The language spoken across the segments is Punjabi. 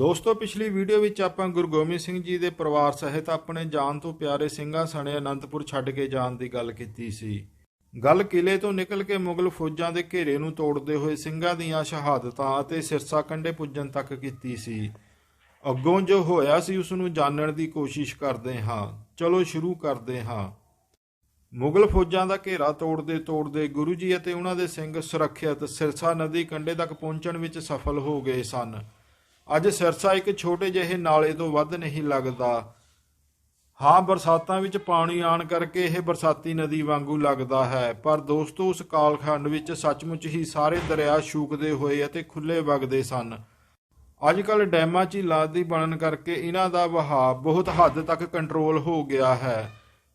ਦੋਸਤੋ, ਪਿਛਲੀ ਵੀਡੀਓ ਵਿੱਚ ਆਪਾਂ ਗੁਰੂ ਗੋਬਿੰਦ ਸਿੰਘ ਜੀ ਦੇ ਪਰਿਵਾਰ ਸਹਿਤ ਆਪਣੇ ਜਾਨ ਤੋਂ ਪਿਆਰੇ ਸਿੰਘਾਂ ਸਣੇ ਅਨੰਦਪੁਰ ਛੱਡ ਕੇ ਜਾਣ ਦੀ ਗੱਲ ਕੀਤੀ ਸੀ। ਗੱਲ ਕਿਲੇ ਤੋਂ ਨਿਕਲ ਕੇ ਮੁਗਲ ਫੌਜਾਂ ਦੇ ਘੇਰੇ ਨੂੰ ਤੋੜਦੇ ਹੋਏ ਸਿੰਘਾਂ ਦੀਆਂ ਸ਼ਹਾਦਤਾਂ ਅਤੇ ਸਿਰਸਾ ਕੰਢੇ ਪੁੱਜਣ ਤੱਕ ਕੀਤੀ ਸੀ। ਅੱਗੋਂ ਜੋ ਹੋਇਆ ਸੀ, ਉਸ ਨੂੰ ਜਾਣਨ ਦੀ ਕੋਸ਼ਿਸ਼ ਕਰਦੇ ਹਾਂ। ਚਲੋ, ਸ਼ੁਰੂ ਕਰਦੇ ਹਾਂ। ਮੁਗਲ ਫੌਜਾਂ ਦਾ ਘੇਰਾ ਤੋੜਦੇ ਤੋੜਦੇ ਗੁਰੂ ਜੀ ਅਤੇ ਉਹਨਾਂ ਦੇ ਸਿੰਘ ਸੁਰੱਖਿਅਤ ਸਿਰਸਾ ਨਦੀ ਕੰਢੇ ਤੱਕ ਪਹੁੰਚਣ ਵਿੱਚ ਸਫਲ ਹੋ ਗਏ ਸਨ। ਅੱਜ ਸਿਰਸਾ ਇੱਕ ਛੋਟੇ ਜਿਹੇ ਨਾਲੇ ਤੋਂ ਵੱਧ ਨਹੀਂ ਲੱਗਦਾ। ਹਾਂ, ਬਰਸਾਤਾਂ ਵਿੱਚ ਪਾਣੀ ਆਣ ਕਰਕੇ ਇਹ ਬਰਸਾਤੀ ਨਦੀ ਵਾਂਗੂ ਲੱਗਦਾ ਹੈ। ਪਰ ਦੋਸਤੋ, ਉਸ ਕਾਲਖੰਡ ਵਿੱਚ ਸੱਚਮੁੱਚ ਹੀ ਸਾਰੇ ਦਰਿਆ ਸ਼ੂਕਦੇ ਹੋਏ ਅਤੇ ਖੁੱਲੇ ਵਗਦੇ ਸਨ। ਅੱਜ ਕੱਲ ਡੈਮਾਂ ਝੀਲਾਂ ਦੀ ਬਣਨ ਕਰਕੇ ਇਹਨਾਂ ਦਾ ਵਹਾਅ ਬਹੁਤ ਹੱਦ ਤੱਕ ਕੰਟਰੋਲ ਹੋ ਗਿਆ ਹੈ।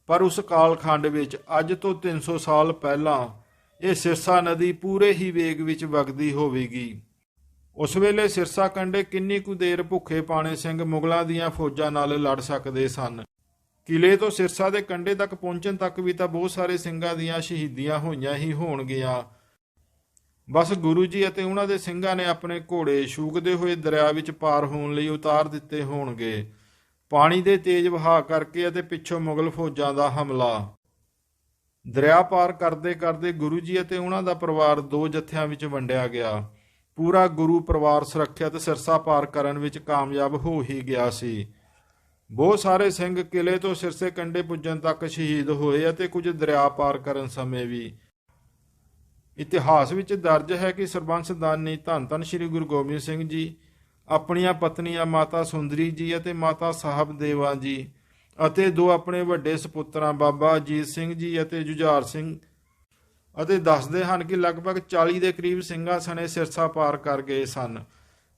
ਪਰ ਉਸ ਕਾਲਖੰਡ ਵਿੱਚ ਅੱਜ ਤੋਂ 300 ਸਾਲ ਪਹਿਲਾਂ ਇਹ ਸਿਰਸਾ ਨਦੀ ਪੂਰੇ ਹੀ ਵੇਗ ਵਿੱਚ ਵਗਦੀ ਹੋਵੇਗੀ। ਉਸ ਵੇਲੇ ਸਿਰਸਾ ਕੰਢੇ ਕਿੰਨੀ ਕੁ ਦੇਰ ਭੁੱਖੇ ਪਾਣੇ ਸਿੰਘ ਮੁਗਲਾਂ ਦੀਆਂ ਫੌਜਾਂ ਨਾਲ ਲੜ ਸਕਦੇ ਸਨ? ਕਿਲੇ ਤੋਂ ਸਿਰਸਾ ਦੇ ਕੰਢੇ ਤੱਕ ਪਹੁੰਚਣ ਤੱਕ ਵੀ ਤਾਂ ਬਹੁਤ ਸਾਰੇ ਸਿੰਘਾਂ ਦੀਆਂ ਸ਼ਹੀਦੀਆਂ ਹੋਈਆਂ ਹੀ ਹੋਣਗੀਆਂ। ਬਸ ਗੁਰੂ ਜੀ ਅਤੇ ਉਹਨਾਂ ਦੇ ਸਿੰਘਾਂ ਨੇ ਆਪਣੇ ਘੋੜੇ ਸ਼ੂਕਦੇ ਹੋਏ ਦਰਿਆ ਵਿੱਚ ਪਾਰ ਹੋਣ ਲਈ ਉਤਾਰ ਦਿੱਤੇ ਹੋਣਗੇ। ਪਾਣੀ ਦੇ ਤੇਜ਼ ਵਹਾਅ ਕਰਕੇ ਅਤੇ ਪਿੱਛੋਂ ਮੁਗਲ ਫੌਜਾਂ ਦਾ ਹਮਲਾ। ਦਰਿਆ ਪਾਰ ਕਰਦੇ ਕਰਦੇ ਗੁਰੂ ਜੀ ਅਤੇ ਉਹਨਾਂ ਦਾ ਪਰਿਵਾਰ ਦੋ ਜਥਿਆਂ ਵਿੱਚ ਵੰਡਿਆ ਗਿਆ। ਪੂਰਾ ਗੁਰੂ ਪਰਿਵਾਰ ਸੁਰੱਖਿਅਤ ਸਿਰਸਾ ਪਾਰ ਕਰਨ ਵਿੱਚ ਕਾਮਯਾਬ ਹੋ ਹੀ ਗਿਆ ਸੀ। ਬਹੁਤ ਸਾਰੇ ਸਿੰਘ ਕਿਲੇ ਤੋਂ ਸਿਰਸੇ ਕੰਢੇ ਪੁੱਜਣ ਤੱਕ ਸ਼ਹੀਦ ਹੋਏ ਅਤੇ ਕੁਝ ਦਰਿਆ ਪਾਰ ਕਰਨ ਸਮੇਂ ਵੀ। ਇਤਿਹਾਸ ਵਿੱਚ ਦਰਜ ਹੈ ਕਿ ਸਰਬੰਸ ਦਾਨੀ ਧੰਨ ਧੰਨ ਸ੍ਰੀ ਗੁਰੂ ਗੋਬਿੰਦ ਸਿੰਘ ਜੀ, ਆਪਣੀਆਂ ਪਤਨੀਆਂ ਮਾਤਾ ਸੁੰਦਰੀ ਜੀ ਅਤੇ ਮਾਤਾ ਸਾਹਿਬ ਦੇਵਾ ਜੀ ਅਤੇ ਦੋ ਆਪਣੇ ਵੱਡੇ ਸੁਪੁੱਤਰਾਂ ਬਾਬਾ ਅਜੀਤ ਸਿੰਘ ਜੀ ਅਤੇ ਜੁਝਾਰ ਸਿੰਘ ਅਤੇ ਦੱਸਦੇ ਹਨ ਕਿ ਲਗਭਗ 40 ਦੇ ਕਰੀਬ ਸਿੰਘਾਂ ਸਣੇ ਸਿਰਸਾ ਪਾਰ ਕਰ ਗਏ ਸਨ।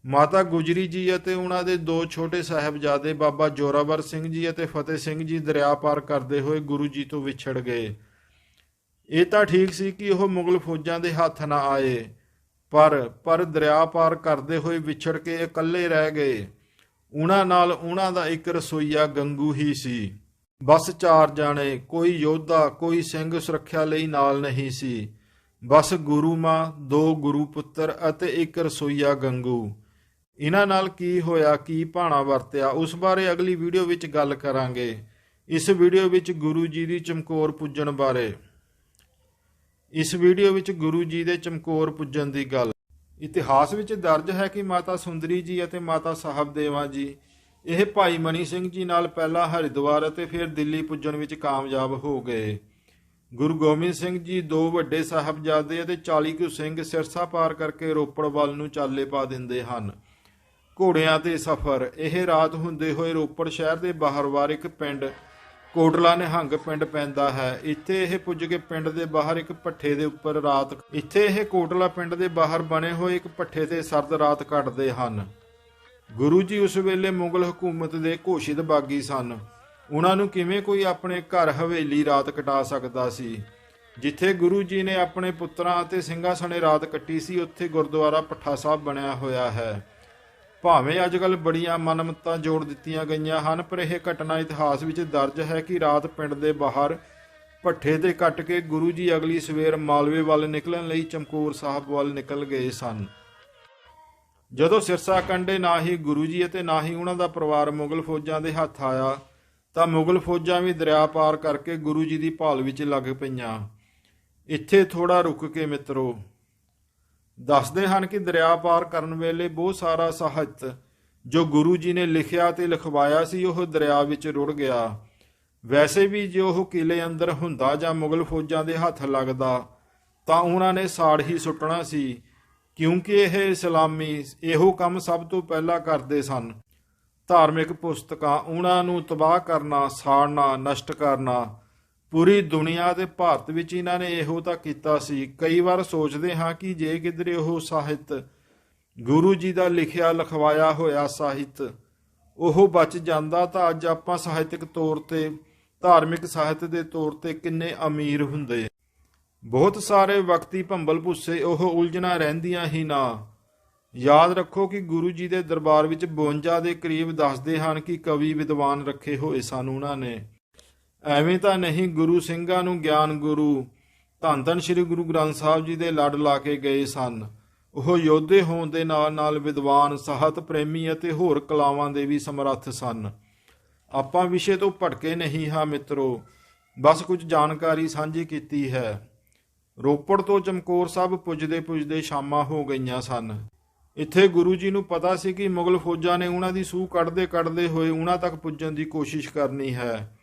ਮਾਤਾ ਗੁਜਰੀ ਜੀ ਅਤੇ ਉਹਨਾਂ ਦੇ ਦੋ ਛੋਟੇ ਸਾਹਿਬਜ਼ਾਦੇ ਬਾਬਾ ਜੋਰਾਵਰ ਸਿੰਘ ਜੀ ਅਤੇ ਫਤਿਹ ਸਿੰਘ ਜੀ ਦਰਿਆ ਪਾਰ ਕਰਦੇ ਹੋਏ ਗੁਰੂ ਜੀ ਤੋਂ ਵਿਛੜ ਗਏ। ਇਹ ਤਾਂ ਠੀਕ ਸੀ ਕਿ ਉਹ ਮੁਗਲ ਫੌਜਾਂ ਦੇ ਹੱਥ ਨਾ ਆਏ, ਪਰ ਪਰ ਦਰਿਆ ਪਾਰ ਕਰਦੇ ਹੋਏ ਵਿਛੜ ਕੇ ਇਕੱਲੇ ਰਹਿ ਗਏ। ਉਹਨਾਂ ਨਾਲ ਉਹਨਾਂ ਦਾ ਇੱਕ ਰਸੋਈਆ ਗੰਗੂ ਹੀ ਸੀ। ਬਸ ਚਾਰ ਜਾਣੇ, ਕੋਈ ਯੋਧਾ, ਕੋਈ ਸਿੰਘ ਸੁਰੱਖਿਆ ਲਈ ਨਾਲ ਨਹੀਂ ਸੀ। ਬਸ ਗੁਰੂ ਮਾਂ, ਦੋ ਗੁਰੂ ਪੁੱਤਰ ਅਤੇ ਇੱਕ ਰਸੋਈਆ ਗੰਗੂ। ਇਹਨਾਂ ਨਾਲ ਕੀ ਹੋਇਆ, ਕੀ ਭਾਣਾ ਵਰਤਿਆ, ਉਸ ਬਾਰੇ ਅਗਲੀ ਵੀਡੀਓ ਵਿੱਚ ਗੱਲ ਕਰਾਂਗੇ। ਇਸ ਵੀਡੀਓ ਵਿੱਚ ਗੁਰੂ ਜੀ ਦੀ ਚਮਕੌਰ ਪੁੱਜਣ ਬਾਰੇ। ਇਸ ਵੀਡੀਓ ਵਿੱਚ ਗੁਰੂ ਜੀ ਦੇ ਚਮਕੌਰ ਪੁੱਜਣ ਦੀ ਗੱਲ। ਇਤਿਹਾਸ ਵਿੱਚ ਦਰਜ ਹੈ ਕਿ ਮਾਤਾ ਸੁੰਦਰੀ ਜੀ ਅਤੇ ਮਾਤਾ ਸਾਹਿਬ ਦੇਵਾ ਜੀ ਇਹ ਭਾਈ ਮਨੀ ਸਿੰਘ ਜੀ ਨਾਲ ਪਹਿਲਾਂ ਹਰਿਦੁਆਰ ਅਤੇ ਫਿਰ ਦਿੱਲੀ ਪੁੱਜਣ ਵਿੱਚ ਕਾਮਯਾਬ ਹੋ ਗਏ। ਗੁਰੂ ਗੋਬਿੰਦ ਸਿੰਘ ਜੀ ਦੋ ਵੱਡੇ ਸਾਹਿਬਜ਼ਾਦੇ ਅਤੇ 40 ਕੁ ਸਿੰਘ ਸਿਰਸਾ ਪਾਰ ਕਰਕੇ ਰੋਪੜ ਵੱਲ ਨੂੰ ਚਾਲੇ ਪਾ ਦਿੰਦੇ ਹਨ। ਘੋੜਿਆਂ ਤੇ ਸਫ਼ਰ। ਇਹ ਰਾਤ ਹੁੰਦੇ ਹੋਏ ਰੋਪੜ ਸ਼ਹਿਰ ਦੇ ਬਾਹਰਵਾਰ ਇੱਕ ਪਿੰਡ ਕੋਟਲਾ ਨਿਹੰਗ ਪਿੰਡ ਪੈਂਦਾ ਹੈ। ਇੱਥੇ ਇਹ ਪੁੱਜ ਕੇ ਪਿੰਡ ਦੇ ਬਾਹਰ ਇੱਕ ਪੱਠੇ ਦੇ ਉੱਪਰ ਰਾਤ ਇੱਥੇ ਇਹ ਕੋਟਲਾ ਪਿੰਡ ਦੇ ਬਾਹਰ ਬਣੇ ਹੋਏ ਇੱਕ ਪੱਠੇ ਤੇ ਸਰਦ ਰਾਤ ਕੱਟਦੇ ਹਨ। ਗੁਰੂ ਜੀ ਉਸ ਵੇਲੇ ਮੁਗਲ ਹਕੂਮਤ ਦੇ ਘੋਸ਼ਿਤ ਬਾਗੀ ਸਨ। ਉਹਨਾਂ ਨੂੰ ਕਿਵੇਂ ਕੋਈ ਆਪਣੇ ਘਰ ਹਵੇਲੀ ਰਾਤ ਕਟਾ ਸਕਦਾ ਸੀ? ਜਿੱਥੇ ਗੁਰੂ ਜੀ ਨੇ ਆਪਣੇ ਪੁੱਤਰਾਂ ਅਤੇ ਸਿੰਘਾਂ ਸਣੇ ਰਾਤ ਕੱਟੀ ਸੀ, ਉੱਥੇ ਗੁਰਦੁਆਰਾ ਪੱਠਾ ਸਾਹਿਬ ਬਣਿਆ ਹੋਇਆ ਹੈ। ਭਾਵੇਂ ਅੱਜਕੱਲ ਬੜੀਆਂ ਮਨਮਤਾਂ ਜੋੜ ਦਿੱਤੀਆਂ ਗਈਆਂ ਹਨ, ਪਰ ਇਹ ਘਟਨਾ ਇਤਿਹਾਸ ਵਿੱਚ ਦਰਜ ਹੈ ਕਿ ਰਾਤ ਪਿੰਡ ਦੇ ਬਾਹਰ ਪੱਠੇ ਤੇ ਕੱਟ ਕੇ ਗੁਰੂ ਜੀ ਅਗਲੀ ਸਵੇਰ ਮਾਲਵੇ ਵੱਲ ਨਿਕਲਣ ਲਈ ਚਮਕੌਰ ਸਾਹਿਬ ਵੱਲ ਨਿਕਲ ਗਏ ਸਨ। ਜਦੋਂ ਸਿਰਸਾ ਕੰਡੇ ਨਾ ਹੀ ਗੁਰੂ ਜੀ ਅਤੇ ਨਾ ਹੀ ਉਹਨਾਂ ਦਾ ਪਰਿਵਾਰ ਮੁਗਲ ਫੌਜਾਂ ਦੇ ਹੱਥ ਆਇਆ, ਤਾਂ ਮੁਗਲ ਫੌਜਾਂ ਵੀ ਦਰਿਆ ਪਾਰ ਕਰਕੇ ਗੁਰੂ ਜੀ ਦੀ ਭਾਲ ਵਿੱਚ ਲੱਗ ਪਈਆਂ। ਇੱਥੇ ਥੋੜਾ ਰੁਕ ਕੇ ਮਿੱਤਰੋ, ਦੱਸਦੇ ਹਨ ਕਿ ਦਰਿਆ ਪਾਰ ਕਰਨ ਵੇਲੇ ਬਹੁਤ ਸਾਰਾ ਸਾਹਿਤ ਜੋ ਗੁਰੂ ਜੀ ਨੇ ਲਿਖਿਆ ਤੇ ਲਿਖਵਾਇਆ ਸੀ, ਉਹ ਦਰਿਆ ਵਿੱਚ ਰੁੜ ਗਿਆ। ਵੈਸੇ ਵੀ ਜੇ ਉਹ ਕਿਲੇ ਅੰਦਰ ਹੁੰਦਾ ਜਾਂ ਮੁਗਲ ਫੌਜਾਂ ਦੇ ਹੱਥ ਲੱਗਦਾ, ਤਾਂ ਉਹਨਾਂ ਨੇ ਸਾੜ ਹੀ ਸੁੱਟਣਾ ਸੀ। ਕਿਉਂਕਿ ਇਹ ਇਸਲਾਮੀ ਇਹੋ ਕੰਮ ਸਭ ਤੋਂ ਪਹਿਲਾਂ ਕਰਦੇ ਸਨ। ਧਾਰਮਿਕ ਪੁਸਤਕਾਂ ਉਹਨਾਂ ਨੂੰ ਤਬਾਹ ਕਰਨਾ, ਸਾੜਨਾ, ਨਸ਼ਟ ਕਰਨਾ, ਪੂਰੀ ਦੁਨੀਆ ਦੇ ਭਾਰਤ ਵਿੱਚ ਇਹਨਾਂ ਨੇ ਇਹੋ ਤਾਂ ਕੀਤਾ ਸੀ। ਕਈ ਵਾਰ ਸੋਚਦੇ ਹਾਂ ਕਿ ਜੇ ਕਿਧਰੇ ਉਹ ਸਾਹਿਤ ਗੁਰੂ ਜੀ ਦਾ ਲਿਖਿਆ ਲਿਖਵਾਇਆ ਹੋਇਆ ਸਾਹਿਤ ਉਹ ਬਚ ਜਾਂਦਾ ਤਾਂ ਅੱਜ ਆਪਾਂ ਸਾਹਿਤਿਕ ਤੌਰ ਤੇ, ਧਾਰਮਿਕ ਸਾਹਿਤ ਦੇ ਤੌਰ ਤੇ ਕਿੰਨੇ ਅਮੀਰ ਹੁੰਦੇ। ਬਹੁਤ ਸਾਰੇ ਵਕਤੀ ਭੰਬਲ ਭੁੱਸੇ ਉਹ ਉਲਝਣਾ ਰਹਿੰਦੀਆਂ ਹੀ ਨਾ। ਯਾਦ ਰੱਖੋ ਕਿ ਗੁਰੂ ਜੀ ਦੇ ਦਰਬਾਰ ਵਿੱਚ 52 ਦੇ ਕਰੀਬ ਦੱਸਦੇ ਹਨ ਕਿ ਕਵੀ ਵਿਦਵਾਨ ਰੱਖੇ ਹੋਏ ਸਨ ਉਹਨਾਂ ਨੇ। ਐਵੇਂ ਤਾਂ ਨਹੀਂ ਗੁਰੂ ਸਿੰਘਾਂ ਨੂੰ ਗਿਆਨ ਗੁਰੂ, ਧੰਨ ਧੰਨ ਸ੍ਰੀ ਗੁਰੂ ਗ੍ਰੰਥ ਸਾਹਿਬ ਜੀ ਦੇ ਲੜ ਲਾ ਕੇ ਗਏ ਸਨ। ਉਹ ਯੋਧੇ ਹੋਣ ਦੇ ਨਾਲ ਨਾਲ ਵਿਦਵਾਨ, ਸਾਹਿਤ ਪ੍ਰੇਮੀ ਅਤੇ ਹੋਰ ਕਲਾਵਾਂ ਦੇ ਵੀ ਸਮਰੱਥ ਸਨ। ਆਪਾਂ ਵਿਸ਼ੇ ਤੋਂ ਭਟਕੇ ਨਹੀਂ ਹਾਂ ਮਿੱਤਰੋ। ਬਸ ਕੁਝ ਜਾਣਕਾਰੀ ਸਾਂਝੀ ਕੀਤੀ ਹੈ। ਰੋਪੜ ਤੋਂ ਚਮਕੌਰ ਸਾਹਿਬ ਪੁੱਜਦੇ ਪੁੱਜਦੇ ਸ਼ਾਮਾਂ ਹੋ ਗਈਆਂ ਸਨ। ਇੱਥੇ ਗੁਰੂ ਜੀ ਨੂੰ ਪਤਾ ਸੀ ਕਿ ਮੁਗਲ ਫੌਜਾਂ ਨੇ ਉਹਨਾਂ ਦੀ ਸੂਹ ਕੱਢਦੇ ਕੱਢਦੇ ਹੋਏ ਉਹਨਾਂ ਤੱਕ ਪੁੱਜਣ ਦੀ ਕੋਸ਼ਿਸ਼ ਕਰਨੀ ਹੈ।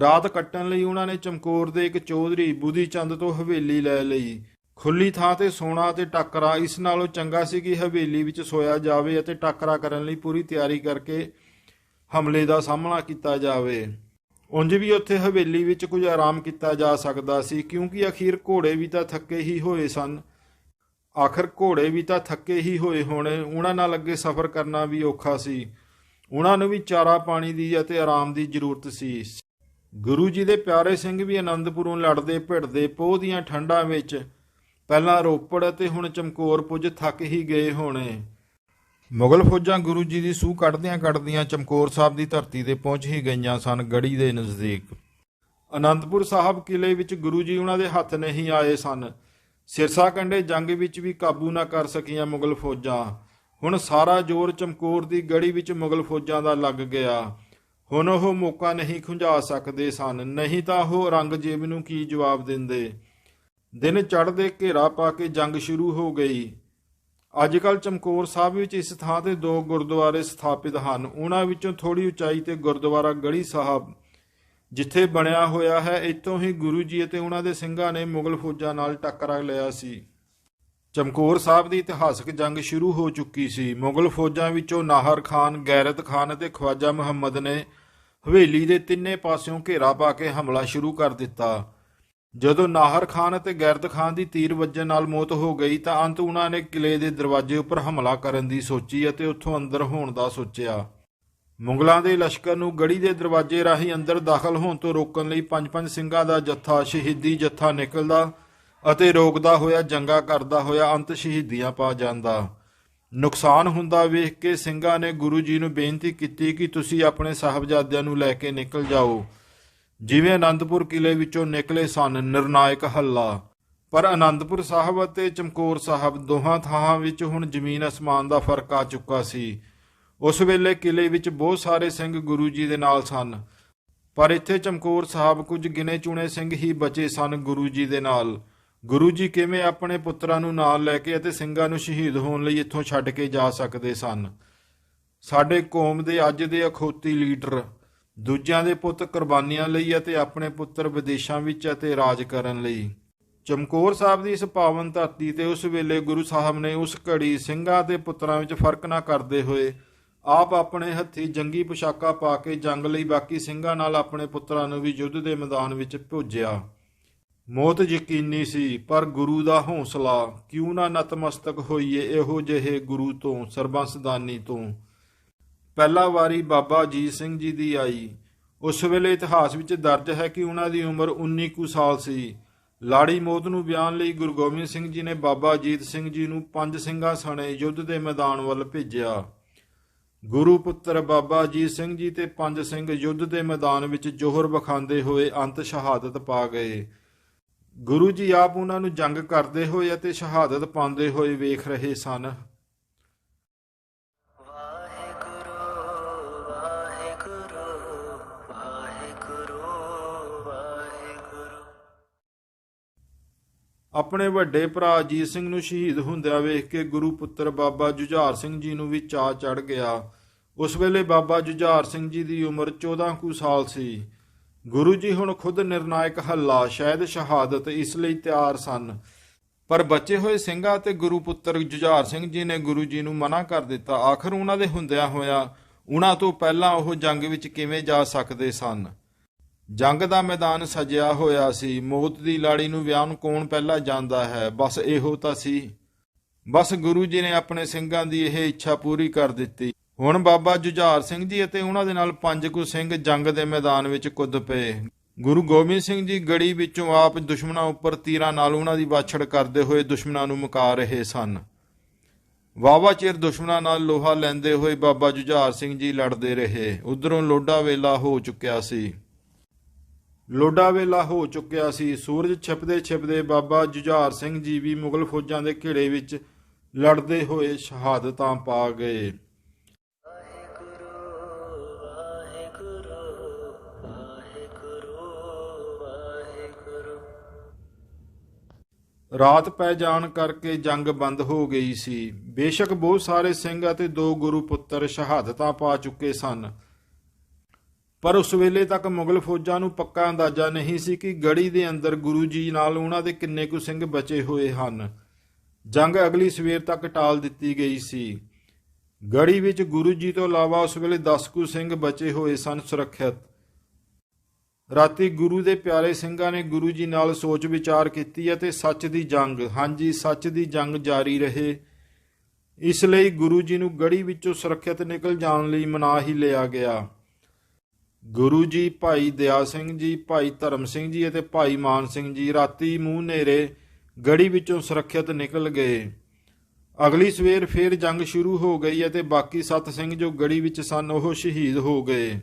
ਰਾਤ ਕੱਟਣ ਲਈ ਉਹਨਾਂ ਨੇ ਚਮਕੌਰ ਦੇ ਇੱਕ ਚੌਧਰੀ ਬੁਧੀ ਚੰਦ ਤੋਂ ਹਵੇਲੀ ਲੈ ਲਈ। ਖੁੱਲੀ ਥਾਂ ਤੇ ਸੋਣਾ ਤੇ ਟੱਕਰਾ ਇਸ ਨਾਲੋਂ ਚੰਗਾ ਸੀ ਕਿ ਹਵੇਲੀ ਵਿੱਚ ਸੋਇਆ ਜਾਵੇ ਅਤੇ ਟੱਕਰਾ ਕਰਨ ਲਈ ਪੂਰੀ ਤਿਆਰੀ ਕਰਕੇ ਹਮਲੇ ਦਾ ਸਾਹਮਣਾ ਕੀਤਾ ਜਾਵੇ। ਉਂਝ ਵੀ ਉੱਥੇ ਹਵੇਲੀ ਵਿੱਚ ਕੁਝ ਆਰਾਮ ਕੀਤਾ ਜਾ ਸਕਦਾ ਸੀ, ਕਿਉਂਕਿ ਅਖੀਰ ਘੋੜੇ ਵੀ ਤਾਂ ਥੱਕੇ ਹੀ ਹੋਏ ਸਨ। ਆਖਰ ਘੋੜੇ ਵੀ ਤਾਂ ਥੱਕੇ ਹੀ ਹੋਏ ਹੋਣੇ, ਉਹਨਾਂ ਨਾਲ ਅੱਗੇ ਸਫ਼ਰ ਕਰਨਾ ਵੀ ਔਖਾ ਸੀ। ਉਹਨਾਂ ਨੂੰ ਵੀ ਚਾਰਾ ਪਾਣੀ ਦੀ ਅਤੇ ਆਰਾਮ ਦੀ ਜ਼ਰੂਰਤ ਸੀ। ਗੁਰੂ ਜੀ ਦੇ ਪਿਆਰੇ ਸਿੰਘ ਵੀ ਆਨੰਦਪੁਰੋਂ ਲੜਦੇ, ਭਿੜਦੇ, ਪੋਹ ਦੀਆਂ ਠੰਡਾਂ ਵਿੱਚ ਪਹਿਲਾਂ ਰੋਪੜ ਅਤੇ ਹੁਣ ਚਮਕੌਰ ਪੁੱਜ ਥੱਕ ਹੀ ਗਏ ਹੋਣੇ। ਮੁਗਲ ਫੌਜਾਂ ਗੁਰੂ ਜੀ ਦੀ ਸੂਹ ਕੱਢਦਿਆਂ ਕੱਢਦਿਆਂ ਚਮਕੌਰ ਸਾਹਿਬ ਦੀ ਧਰਤੀ ਤੇ ਪਹੁੰਚ ਹੀ ਗਈਆਂ ਸਨ ਗੜੀ ਦੇ ਨਜ਼ਦੀਕ। ਅਨੰਦਪੁਰ ਸਾਹਿਬ ਕਿਲੇ ਵਿੱਚ ਗੁਰੂ ਜੀ ਉਹਨਾਂ ਦੇ ਹੱਥ ਨਹੀਂ ਆਏ ਸਨ। ਸਿਰਸਾ ਕੰਡੇ ਜੰਗ ਵਿੱਚ ਵੀ ਕਾਬੂ ਨਾ ਕਰ ਸਕੀਆਂ ਮੁਗਲ ਫੌਜਾਂ। ਹੁਣ ਸਾਰਾ ਜ਼ੋਰ ਚਮਕੌਰ ਦੀ ਗੜੀ ਵਿੱਚ ਮੁਗਲ ਫੌਜਾਂ ਦਾ ਲੱਗ ਗਿਆ। ਹੁਣ ਉਹ ਮੌਕਾ ਨਹੀਂ ਖੁੰਝਾ ਸਕਦੇ ਸਨ, ਨਹੀਂ ਤਾਂ ਉਹ ਔਰੰਗਜ਼ੇਬ ਨੂੰ ਕੀ ਜਵਾਬ ਦਿੰਦੇ? ਦਿਨ ਚੜ੍ਹਦੇ ਘੇਰਾ ਪਾ ਕੇ ਜੰਗ ਸ਼ੁਰੂ ਹੋ ਗਈ। ਅੱਜ ਕੱਲ ਚਮਕੌਰ ਸਾਹਿਬ ਵਿੱਚ ਇਸ ਥਾਂ ਤੇ ਦੋ ਗੁਰਦੁਆਰੇ ਸਥਾਪਿਤ ਹਨ। ਉਹਨਾਂ ਵਿੱਚੋਂ ਥੋੜੀ ਉਚਾਈ ਤੇ ਗੁਰਦੁਆਰਾ ਗੜੀ ਸਾਹਿਬ, ਜਿੱਥੇ ਬਣਿਆ ਹੋਇਆ ਹੈ। ਇੱਥੋਂ ਹੀ ਗੁਰੂ ਜੀ ਅਤੇ ਉਹਨਾਂ ਦੇ ਸਿੰਘਾਂ ਨੇ ਮੁਗਲ ਫੌਜਾਂ ਨਾਲ ਟੱਕਰਾ ਲਿਆ ਸੀ। ਚਮਕੌਰ ਸਾਹਿਬ ਦੀ ਇਤਿਹਾਸਕ ਜੰਗ ਸ਼ੁਰੂ ਹੋ ਚੁੱਕੀ ਸੀ। ਮੁਗਲ ਫੌਜਾਂ ਵਿੱਚੋਂ ਨਾਹਰ ਖਾਨ, ਗੈਰਤ ਖਾਨ ਅਤੇ ਖਵਾਜਾ ਮੁਹੰਮਦ ਨੇ ਹਵੇਲੀ ਦੇ ਤਿੰਨੇ ਪਾਸਿਓਂ ਘੇਰਾ ਪਾ ਕੇ ਹਮਲਾ ਸ਼ੁਰੂ ਕਰ ਦਿੱਤਾ। ਜਦੋਂ ਨਾਹਰ ਖਾਨ ਅਤੇ ਗੈਰਤ ਖਾਨ ਦੀ ਤੀਰ ਵੱਜਣ ਨਾਲ ਮੌਤ ਹੋ ਗਈ ਤਾਂ ਅੰਤ ਉਹਨਾਂ ਨੇ ਕਿਲੇ ਦੇ ਦਰਵਾਜ਼ੇ ਉੱਪਰ ਹਮਲਾ ਕਰਨ ਦੀ ਸੋਚੀ ਅਤੇ ਉੱਥੋਂ ਅੰਦਰ ਹੋਣ ਦਾ ਸੋਚਿਆ। ਮੁਗਲਾਂ ਦੇ ਲਸ਼ਕਰ ਨੂੰ ਗੜੀ ਦੇ ਦਰਵਾਜ਼ੇ ਰਾਹੀਂ ਅੰਦਰ ਦਾਖਲ ਹੋਣ ਤੋਂ ਰੋਕਣ ਲਈ ਪੰਜ ਪੰਜ ਸਿੰਘਾਂ ਦਾ ਜੱਥਾ, ਸ਼ਹੀਦੀ ਜੱਥਾ ਨਿਕਲਦਾ ਅਤੇ ਰੋਕਦਾ ਹੋਇਆ, ਜੰਗਾ ਕਰਦਾ ਹੋਇਆ ਅੰਤ ਸ਼ਹੀਦੀਆਂ ਪਾ ਜਾਂਦਾ। ਨੁਕਸਾਨ ਹੁੰਦਾ ਵੇਖ ਕੇ ਸਿੰਘਾਂ ਨੇ ਗੁਰੂ ਜੀ ਨੂੰ ਬੇਨਤੀ ਕੀਤੀ ਕਿ ਤੁਸੀਂ ਆਪਣੇ ਸਾਹਿਬਜ਼ਾਦਿਆਂ ਨੂੰ ਲੈ ਕੇ ਨਿਕਲ ਜਾਓ। ਜਿਵੇਂ ਅਨੰਦਪੁਰ ਕਿਲੇ ਵਿੱਚੋਂ ਨਿਕਲੇ ਸਨ ਨਿਰਣਾਇਕ ਹੱਲਾ। ਪਰ ਅਨੰਦਪੁਰ ਸਾਹਿਬ ਅਤੇ ਚਮਕੌਰ ਸਾਹਿਬ ਦੋਹਾਂ ਥਾਂ ਵਿੱਚ ਹੁਣ ਜ਼ਮੀਨ ਅਸਮਾਨ ਦਾ ਫ਼ਰਕ ਆ ਚੁੱਕਾ ਸੀ। ਉਸ ਵੇਲੇ ਕਿਲੇ ਵਿੱਚ ਬਹੁਤ ਸਾਰੇ ਸਿੰਘ ਗੁਰੂ ਜੀ ਦੇ ਨਾਲ ਸਨ। ਪਰ ਇੱਥੇ ਚਮਕੌਰ ਸਾਹਿਬ ਕੁਝ ਗਿਨੇ ਚੁਣੇ ਸਿੰਘ ਹੀ ਬਚੇ ਸਨ ਗੁਰੂ ਜੀ ਦੇ ਨਾਲ। ਗੁਰੂ ਜੀ ਕਿਵੇਂ ਆਪਣੇ ਪੁੱਤਰਾਂ ਨੂੰ ਨਾਲ ਲੈ ਕੇ ਅਤੇ ਸਿੰਘਾਂ ਨੂੰ ਸ਼ਹੀਦ ਹੋਣ ਲਈ ਇੱਥੋਂ ਛੱਡ ਕੇ ਜਾ ਸਕਦੇ ਸਨ? ਸਾਡੇ ਕੌਮ ਦੇ ਅੱਜ ਦੇ ਅਖੌਤੀ ਲੀਡਰ ਦੂਜਿਆਂ ਦੇ ਪੁੱਤ ਕੁਰਬਾਨੀਆਂ ਲਈ ਅਤੇ ਆਪਣੇ ਪੁੱਤਰ ਵਿਦੇਸ਼ਾਂ ਵਿੱਚ ਅਤੇ ਰਾਜ ਕਰਨ ਲਈ। ਚਮਕੌਰ ਸਾਹਿਬ ਦੀ ਇਸ ਪਾਵਨ ਧਰਤੀ ਤੇ ਉਸ ਵੇਲੇ ਗੁਰੂ ਸਾਹਿਬ ਨੇ ਉਸ ਘੜੀ ਸਿੰਘਾਂ ਤੇ ਪੁੱਤਰਾਂ ਵਿੱਚ ਫ਼ਰਕ ਨਾ ਕਰਦੇ ਹੋਏ ਆਪ ਆਪਣੇ ਹੱਥੀ ਜੰਗੀ ਪੁਸ਼ਾਕਾਂ ਪਾ ਕੇ ਜੰਗ ਲਈ ਬਾਕੀ ਸਿੰਘਾਂ ਨਾਲ ਆਪਣੇ ਪੁੱਤਰਾਂ ਨੂੰ ਵੀ ਯੁੱਧ ਦੇ ਮੈਦਾਨ ਵਿੱਚ ਭੇਜਿਆ। ਮੌਤ ਯਕੀਨੀ ਸੀ, ਪਰ ਗੁਰੂ ਦਾ ਹੌਸਲਾ ਕਿਉਂ ਨਾ ਨਤਮਸਤਕ ਹੋਈਏ ਇਹੋ ਜਿਹੇ ਗੁਰੂ ਤੋਂ ਸਰਬੰਸਦਾਨੀ ਤੋਂ। ਪਹਿਲਾ ਵਾਰੀ ਬਾਬਾ ਅਜੀਤ ਸਿੰਘ ਜੀ ਦੀ ਆਈ। ਉਸ ਵੇਲੇ ਇਤਿਹਾਸ ਵਿੱਚ ਦਰਜ ਹੈ ਕਿ ਉਹਨਾਂ ਦੀ ਉਮਰ 19 ਕੁ ਸਾਲ ਸੀ। ਲਾੜੀ ਮੌਤ ਨੂੰ ਬਿਆਨ ਲਈ ਗੁਰੂ ਗੋਬਿੰਦ ਸਿੰਘ ਜੀ ਨੇ ਬਾਬਾ ਅਜੀਤ ਸਿੰਘ ਜੀ ਨੂੰ ਪੰਜ ਸਿੰਘਾਂ ਸਣੇ ਯੁੱਧ ਦੇ ਮੈਦਾਨ ਵੱਲ ਭੇਜਿਆ। ਗੁਰੂ ਪੁੱਤਰ ਬਾਬਾ ਅਜੀਤ ਸਿੰਘ ਜੀ ਤੇ ਪੰਜ ਸਿੰਘ ਯੁੱਧ ਦੇ ਮੈਦਾਨ ਵਿੱਚ ਜੋਹਰ ਵਿਖਾਉਂਦੇ ਹੋਏ ਅੰਤ ਸ਼ਹਾਦਤ ਪਾ ਗਏ। ਗੁਰੂ ਜੀ ਆਪ ਉਹਨਾਂ ਨੂੰ ਜੰਗ ਕਰਦੇ ਹੋਏ ਅਤੇ ਸ਼ਹਾਦਤ ਪਾਉਂਦੇ ਹੋਏ ਵੇਖ ਰਹੇ ਸਨ। ਆਪਣੇ ਵੱਡੇ ਭਰਾ ਅਜੀਤ ਸਿੰਘ ਨੂੰ ਸ਼ਹੀਦ ਹੁੰਦਿਆਂ ਵੇਖ ਕੇ ਗੁਰੂ ਪੁੱਤਰ ਬਾਬਾ ਜੁਝਾਰ ਸਿੰਘ ਜੀ ਨੂੰ ਵੀ ਚਾਅ ਚੜ ਗਿਆ। ਉਸ ਵੇਲੇ ਬਾਬਾ ਜੁਝਾਰ ਸਿੰਘ ਜੀ ਦੀ ਉਮਰ 14 ਕੁ ਸਾਲ ਸੀ। ਗੁਰੂ ਜੀ ਹੁਣ ਖੁਦ ਨਿਰਣਾਇਕ ਹੱਲਾ, ਸ਼ਾਇਦ ਸ਼ਹਾਦਤ ਇਸ ਲਈ ਤਿਆਰ ਸਨ। ਪਰ ਬਚੇ ਹੋਏ ਸਿੰਘਾਂ ਤੇ ਗੁਰੂ ਪੁੱਤਰ ਜੁਝਾਰ ਸਿੰਘ ਜੀ ਨੇ ਗੁਰੂ ਜੀ ਨੂੰ ਮਨਾ ਕਰ ਦਿੱਤਾ। ਆਖਰ ਉਹਨਾਂ ਦੇ ਹੁੰਦਿਆਂ ਹੋਇਆ ਉਹਨਾਂ ਤੋਂ ਪਹਿਲਾਂ ਉਹ ਜੰਗ ਵਿੱਚ ਕਿਵੇਂ ਜਾ ਸਕਦੇ ਸਨ? ਜੰਗ ਦਾ ਮੈਦਾਨ ਸਜਿਆ ਹੋਇਆ ਸੀ। ਮੌਤ ਦੀ ਲਾੜੀ ਨੂੰ ਵਿਆਹਨ ਕੌਣ ਪਹਿਲਾਂ ਜਾਂਦਾ ਹੈ? ਬਸ ਇਹੋ ਤਾਂ ਸੀ। ਬਸ ਗੁਰੂ ਜੀ ਨੇ ਆਪਣੇ ਸਿੰਘਾਂ ਦੀ ਇਹ ਇੱਛਾ ਪੂਰੀ ਕਰ ਦਿੱਤੀ। ਹੁਣ ਬਾਬਾ ਜੁਝਾਰ ਸਿੰਘ ਜੀ ਅਤੇ ਉਹਨਾਂ ਦੇ ਨਾਲ ਪੰਜ ਕੁ ਸਿੰਘ ਜੰਗ ਦੇ ਮੈਦਾਨ ਵਿੱਚ ਕੁੱਦ ਪਏ। ਗੁਰੂ ਗੋਬਿੰਦ ਸਿੰਘ ਜੀ ਗੜੀ ਵਿੱਚੋਂ ਆਪ ਦੁਸ਼ਮਣਾਂ ਉੱਪਰ ਤੀਰਾਂ ਨਾਲ ਉਹਨਾਂ ਦੀ ਬਾਛੜ ਕਰਦੇ ਹੋਏ ਦੁਸ਼ਮਣਾਂ ਨੂੰ ਮੁਕਾ ਰਹੇ ਸਨ। ਵਾਵਾ ਚਿਰ ਦੁਸ਼ਮਣਾਂ ਨਾਲ ਲੋਹਾ ਲੈਂਦੇ ਹੋਏ ਬਾਬਾ ਜੁਝਾਰ ਸਿੰਘ ਜੀ ਲੜਦੇ ਰਹੇ। ਉਧਰੋਂ ਲੋਡਾ ਵੇਲਾ ਹੋ ਚੁੱਕਿਆ ਸੀ। ਲੋਡਾ ਵੇਲਾ ਹੋ ਚੁੱਕਿਆ ਸੀ। ਸੂਰਜ ਛਿਪਦੇ ਛਿਪਦੇ ਬਾਬਾ ਜੁਝਾਰ ਸਿੰਘ ਜੀ ਵੀ ਮੁਗਲ ਫੌਜਾਂ ਦੇ ਘੇਰੇ ਵਿੱਚ ਲੜਦੇ ਹੋਏ ਸ਼ਹਾਦਤਾਂ ਪਾ ਗਏ। ਰਾਤ ਪੈ ਜਾਣ ਕਰਕੇ ਜੰਗ ਬੰਦ ਹੋ ਗਈ ਸੀ। ਬੇਸ਼ੱਕ ਬਹੁਤ ਸਾਰੇ ਸਿੰਘ ਅਤੇ ਦੋ ਗੁਰੂ ਪੁੱਤਰ ਸ਼ਹਾਦਤਾਂ ਪਾ ਚੁੱਕੇ ਸਨ। ਪਰ ਉਸ ਵੇਲੇ ਤੱਕ ਮੁਗਲ ਫੌਜਾਂ ਨੂੰ ਪੱਕਾ ਅੰਦਾਜ਼ਾ ਨਹੀਂ ਸੀ ਕਿ ਗੜੀ ਦੇ ਅੰਦਰ ਗੁਰੂ ਜੀ ਨਾਲ ਉਹਨਾਂ ਦੇ ਕਿੰਨੇ ਕੁ ਸਿੰਘ ਬਚੇ ਹੋਏ ਹਨ। ਜੰਗ ਅਗਲੀ ਸਵੇਰ ਤੱਕ ਟਾਲ ਦਿੱਤੀ ਗਈ ਸੀ। ਗੜੀ ਵਿੱਚ ਗੁਰੂ ਜੀ ਤੋਂ ਇਲਾਵਾ ਉਸ ਵੇਲੇ 10 ਕੁ ਸਿੰਘ ਬਚੇ ਹੋਏ ਸਨ ਸੁਰੱਖਿਅਤ। ਰਾਤੀ ਗੁਰੂ ਦੇ ਪਿਆਰੇ ਸਿੰਘਾਂ ਨੇ ਗੁਰੂ ਜੀ ਨਾਲ ਸੋਚ ਵਿਚਾਰ ਕੀਤੀ ਅਤੇ ਸੱਚ ਦੀ ਜੰਗ, ਹਾਂਜੀ, ਸੱਚ ਦੀ ਜੰਗ ਜਾਰੀ ਰਹੇ। ਇਸ ਲਈ ਗੁਰੂ ਜੀ ਨੂੰ ਗੜੀ ਵਿੱਚੋਂ ਸੁਰੱਖਿਅਤ ਨਿਕਲ ਜਾਣ ਲਈ ਮਨਾ ਹੀ ਲਿਆ ਗਿਆ। ਗੁਰੂ ਜੀ, ਭਾਈ ਦਇਆ ਸਿੰਘ ਜੀ, ਭਾਈ ਧਰਮ ਸਿੰਘ ਜੀ ਅਤੇ ਭਾਈ ਮਾਨ ਸਿੰਘ ਜੀ ਰਾਤੀ ਮੂੰਹ ਨੇਰੇ ਗੜੀ ਵਿੱਚੋਂ ਸੁਰੱਖਿਅਤ ਨਿਕਲ ਗਏ। ਅਗਲੀ ਸਵੇਰ ਫੇਰ ਜੰਗ ਸ਼ੁਰੂ ਹੋ ਗਈ ਅਤੇ ਬਾਕੀ ਸੱਤ ਸਿੰਘ ਜੋ ਗੜੀ ਵਿੱਚ ਸਨ, ਉਹ ਸ਼ਹੀਦ ਹੋ ਗਏ।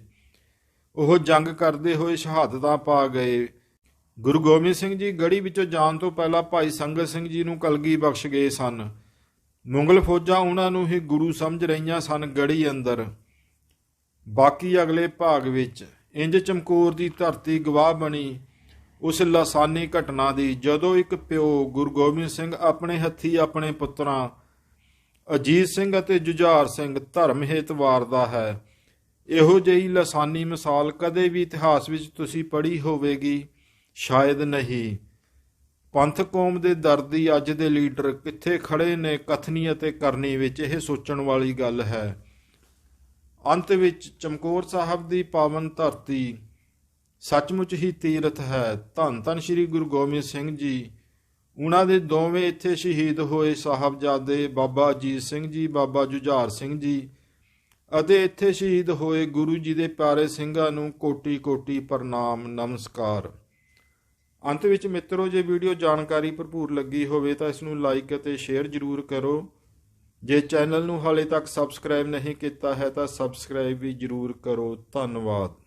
ਉਹ ਜੰਗ ਕਰਦੇ ਹੋਏ ਸ਼ਹਾਦਤਾਂ ਪਾ ਗਏ। ਗੁਰੂ ਗੋਬਿੰਦ ਸਿੰਘ ਜੀ ਗੜੀ ਵਿੱਚੋਂ ਜਾਣ ਤੋਂ ਪਹਿਲਾਂ ਭਾਈ ਸੰਗਤ ਸਿੰਘ ਜੀ ਨੂੰ ਕਲਗੀ ਬਖਸ਼ ਗਏ ਸਨ। ਮੁਗਲ ਫੌਜਾਂ ਉਹਨਾਂ ਨੂੰ ਹੀ ਗੁਰੂ ਸਮਝ ਰਹੀਆਂ ਸਨ ਗੜੀ ਅੰਦਰ। ਬਾਕੀ ਅਗਲੇ ਭਾਗ ਵਿੱਚ ਇੰਜ ਚਮਕੌਰ ਦੀ ਧਰਤੀ ਗਵਾਹ ਬਣੀ, ਉਸ ਲਾਸਾਨੀ ਘਟਨਾ ਦੀ ਜਦੋਂ ਇੱਕ ਪਿਓ ਗੁਰੂ ਗੋਬਿੰਦ ਸਿੰਘ ਆਪਣੇ ਹੱਥੀ ਆਪਣੇ ਪੁੱਤਰਾਂ ਅਜੀਤ ਸਿੰਘ ਅਤੇ ਜੁਝਾਰ ਸਿੰਘ ਧਰਮ ਹੇਤ ਵਾਰਦਾ ਹੈ, ਇਹੋ ਜਿਹੀ ਲਾਸਾਨੀ ਮਿਸਾਲ ਕਦੇ ਵੀ ਇਤਿਹਾਸ ਵਿੱਚ ਤੁਸੀਂ ਪੜ੍ਹੀ ਹੋਵੇਗੀ, ਸ਼ਾਇਦ ਨਹੀਂ। ਪੰਥ ਕੌਮ ਦੇ ਦਰਦੀ ਅੱਜ ਦੇ ਲੀਡਰ ਕਿੱਥੇ ਖੜੇ ਨੇ ਕਥਨੀ ਅਤੇ ਕਰਨੀ ਵਿੱਚ ਇਹ ਸੋਚਣ ਵਾਲੀ ਗੱਲ ਹੈ। ਅੰਤ ਵਿੱਚ ਚਮਕੌਰ ਸਾਹਿਬ ਦੀ ਪਾਵਨ ਧਰਤੀ ਸੱਚਮੁੱਚ ਹੀ ਤੀਰਥ ਹੈ। ਧੰਨ ਧੰਨ ਸ੍ਰੀ ਗੁਰੂ ਗੋਬਿੰਦ ਸਿੰਘ ਜੀ। ਉਹਨਾਂ ਦੇ ਦੋਵੇਂ ਇੱਥੇ ਸ਼ਹੀਦ ਹੋਏ ਸਾਹਿਬਜ਼ਾਦੇ ਬਾਬਾ ਅਜੀਤ ਸਿੰਘ ਜੀ, ਬਾਬਾ ਜੁਝਾਰ ਸਿੰਘ ਜੀ ਅਤੇ ਇੱਥੇ ਸ਼ਹੀਦ ਹੋਏ ਗੁਰੂ ਜੀ ਦੇ ਪਿਆਰੇ ਸਿੰਘਾਂ ਨੂੰ ਕੋਟੀ ਕੋਟੀ ਪ੍ਰਣਾਮ, ਨਮਸਕਾਰ। ਅੰਤ ਵਿੱਚ ਮਿੱਤਰੋ, ਜੇ ਵੀਡੀਓ ਜਾਣਕਾਰੀ ਭਰਪੂਰ ਲੱਗੀ ਹੋਵੇ ਤਾਂ ਇਸ ਨੂੰ ਲਾਈਕ ਅਤੇ ਸ਼ੇਅਰ ਜ਼ਰੂਰ ਕਰੋ। ਜੇ ਚੈਨਲ ਨੂੰ ਹਾਲੇ ਤੱਕ ਸਬਸਕ੍ਰਾਈਬ ਨਹੀਂ ਕੀਤਾ ਹੈ ਤਾਂ ਸਬਸਕ੍ਰਾਈਬ ਵੀ ਜ਼ਰੂਰ ਕਰੋ। ਧੰਨਵਾਦ।